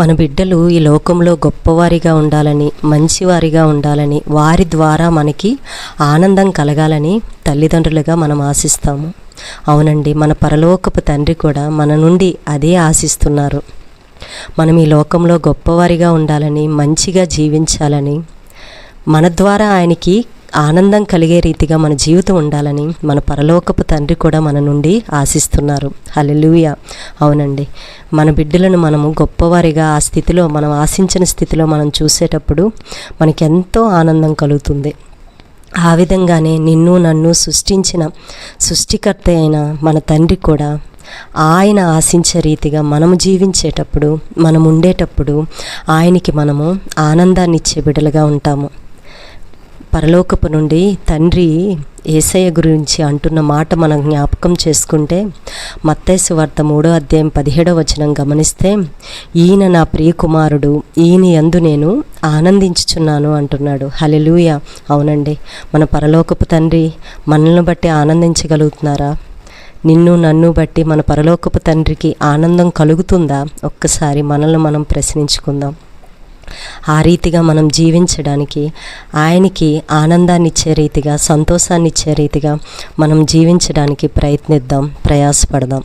మన బిడ్డలు ఈ లోకంలో గొప్పవారిగా ఉండాలని మంచివారిగా ఉండాలని వారి ద్వారా మనకి ఆనందం కలగాలని తల్లిదండ్రులుగా మనం ఆశిస్తాము. అవునండి మన పరలోకపు తండ్రి కూడా మన నుండి అదే ఆశిస్తున్నారు. మనం ఈ లోకంలో గొప్పవారిగా ఉండాలని మంచిగా జీవించాలని మన ద్వారా ఆయనకి ఆనందం కలిగే రీతిగా మన జీవితం ఉండాలని మన పరలోకపు తండ్రి కూడా మన నుండి ఆశిస్తున్నారు. హల్లెలూయ. అవునండి. మన బిడ్డలను మనము గొప్పవారిగా ఆ స్థితిలో మనం ఆశించిన స్థితిలో మనం చూసేటప్పుడు మనకి ఎంతో ఆనందం కలుగుతుంది. ఆ విధంగానే నిన్ను నన్ను సృష్టించిన సృష్టికర్త అయిన మన తండ్రి కూడా ఆయన ఆశించే రీతిగా మనము జీవించేటప్పుడు మనం ఉండేటప్పుడు ఆయనకి మనము ఆనందాన్ని ఇచ్చే బిడ్డలుగా ఉంటాము. పరలోకపు నుండి తండ్రి ఏసయ్య గురించి అంటున్న మాట మనం జ్ఞాపకం చేసుకుంటే మత్తేసు వార్త మూడో అధ్యాయం పదిహేడో వచనం గమనిస్తే ఈయన నా ప్రియకుమారుడు ఈయన యందు నేను ఆనందించుచున్నాను అంటున్నాడు. హలెలూయ అవునండి. మన పరలోకపు తండ్రి మనల్ని బట్టి ఆనందించగలుగుతున్నారా? నిన్ను నన్ను బట్టి మన పరలోకపు తండ్రికి ఆనందం కలుగుతుందా? ఒక్కసారి మనల్ని మనం ప్రశ్నించుకుందాం. ఆ రీతిగా మనం జీవించడానికి ఆయనకి ఆనందాన్ని ఇచ్చే రీతిగా సంతోషాన్ని ఇచ్చే రీతిగా మనం జీవించడానికి ప్రయత్నిద్దాం ప్రయాసపడదాం.